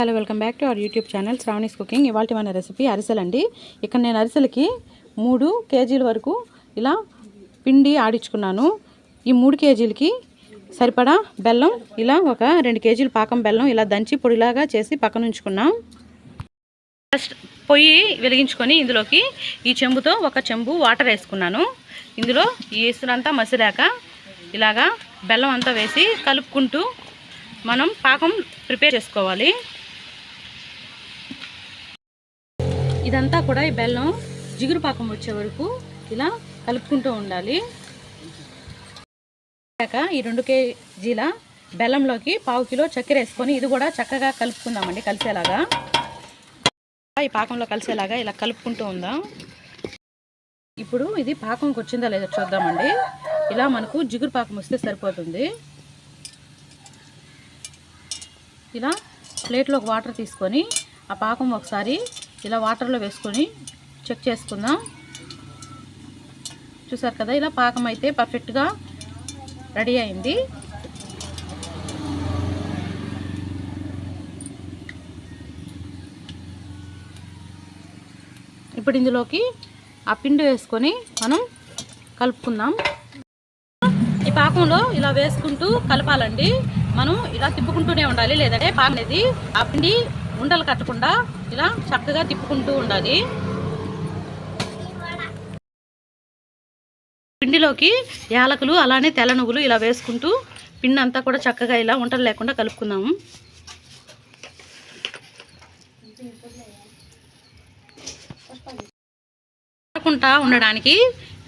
Hello welcome back to our YouTube channel Sravani's cooking. ఇవాళ మన recipe అరిసెలు అండి ఇక్కడ నేను అరిసెలకి మూడు కేజీల వరకు ఇలా పిండి ఆడించుకున్నాను. ఈ మూడు కేజీలకి సరిపడా బెల్లం ఇలా ఒక రెండు కేజీల పాకం బెల్లం ఇలా దంచి పొడిలాగా చేసి పక్కన ఉంచుకున్నాం. ఫస్ట్ పొయ్యి వెలిగించుకొని ఇందులోకి ఈ చెంబుతో ఒక చెంబు వాటర్ వేసుకున్నాను. ఇందులో ఈ ఇసురంతా మసిరాక ఇలాగా బెల్లం అంతా వేసి కలుపుకుంటూ మనం పాకం ప్రిపేర్ చేసుకోవాలి. ఇదంతా కూడా ఈ బెల్లం జిగురు పాకం వచ్చే వరకు ఇలా కలుపుకుంటూ ఉండాలి. ఈ రెండు కేజీల బెల్లంలోకి పావు కిలో చక్కెర వేసుకొని ఇది కూడా చక్కగా కలుపుకుందామండి కలిసేలాగా. ఈ పాకంలో కలిసేలాగా ఇలా కలుపుకుంటూ ఉందాం. ఇప్పుడు ఇది పాకంకి వచ్చిందా లేదో చూద్దామండి. ఇలా మనకు జిగురు పాకం వస్తే సరిపోతుంది. ఇలా ప్లేట్లోకి వాటర్ తీసుకొని ఆ పాకం ఒకసారి ఇలా వాటర్లో వేసుకొని చెక్ చేసుకుందాం. చూసారు కదా ఇలా పాకం అయితే పర్ఫెక్ట్గా రెడీ అయింది. ఇప్పుడు ఇందులోకి ఆ పిండి వేసుకొని మనం కలుపుకుందాం. ఈ పాకంలో ఇలా వేసుకుంటూ కలపాలండి. మనం ఇలా తిప్పుకుంటూనే ఉండాలి లేదంటే పాకం అనేది ఆ పిండి ఉండలు కట్టకుండా ఇలా చక్కగా తిప్పుకుంటూ ఉండాలి. పిండిలోకి యాలకులు అలానే తెల్ల నువ్వులు ఇలా వేసుకుంటూ పిండి అంతా కూడా చక్కగా ఇలా వంటలు లేకుండా కలుపుకుందాము. కాకుండా ఉండడానికి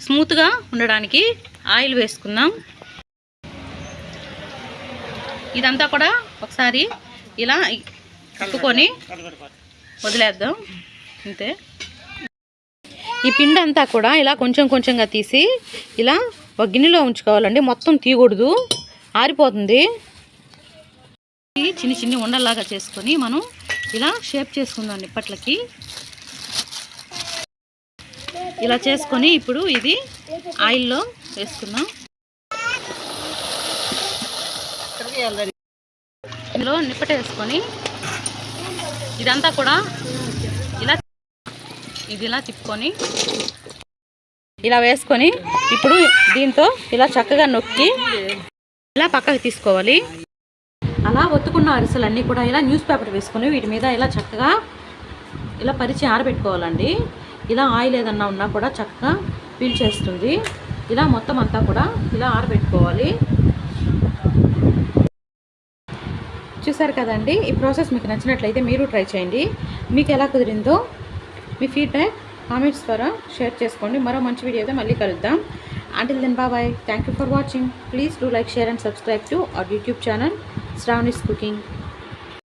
స్మూత్గా ఉండడానికి ఆయిల్ వేసుకుందాం. ఇదంతా కూడా ఒకసారి ఇలా తిప్పుకొని వదిలేద్దాం. అంతే. ఈ పిండి అంతా కూడా ఇలా కొంచెం కొంచెంగా తీసి ఇలా ఒక గిన్నెలో ఉంచుకోవాలండి. మొత్తం తీయకూడదు. ఆరిపోతుంది. చిన్ని చిన్ని ఉండల్లాగా చేసుకొని మనం ఇలా షేప్ చేసుకుందాం నిప్పట్లకి ఇలా చేసుకొని ఇప్పుడు ఇది ఆయిల్లో వేసుకుందాం. ఇందులో నిప్పట వేసుకొని ఇదంతా కూడా ఇలా ఇది ఇలా తిప్పుకొని ఇలా వేసుకొని ఇప్పుడు దీంతో ఇలా చక్కగా నొక్కి ఇలా పక్కకి తీసుకోవాలి. అలా ఒత్తుకున్న అరిసెలన్నీ కూడా ఇలా న్యూస్ పేపర్ వేసుకొని వీటి మీద ఇలా చక్కగా ఇలా పరిచి ఆరబెట్టుకోవాలండి. ఇలా ఆయిల్ ఏదన్నా ఉన్నా కూడా చక్కగా పీల్చేస్తుంది ఇలా మొత్తం అంతా కూడా ఇలా ఆరబెట్టుకోవాలి. చూసారు కదండి ఈ ప్రాసెస్ మీకు నచ్చినట్లయితే మీరు ట్రై చేయండి. మీకు ఎలా కుదిరిందో మీ ఫీడ్బ్యాక్ కామెంట్స్ ద్వారా షేర్ చేసుకోండి. మరో మంచి వీడియోతో మళ్ళీ కలుద్దాం. Until then bye bye thank you for watching please do like share and subscribe to our YouTube channel Sravani's cooking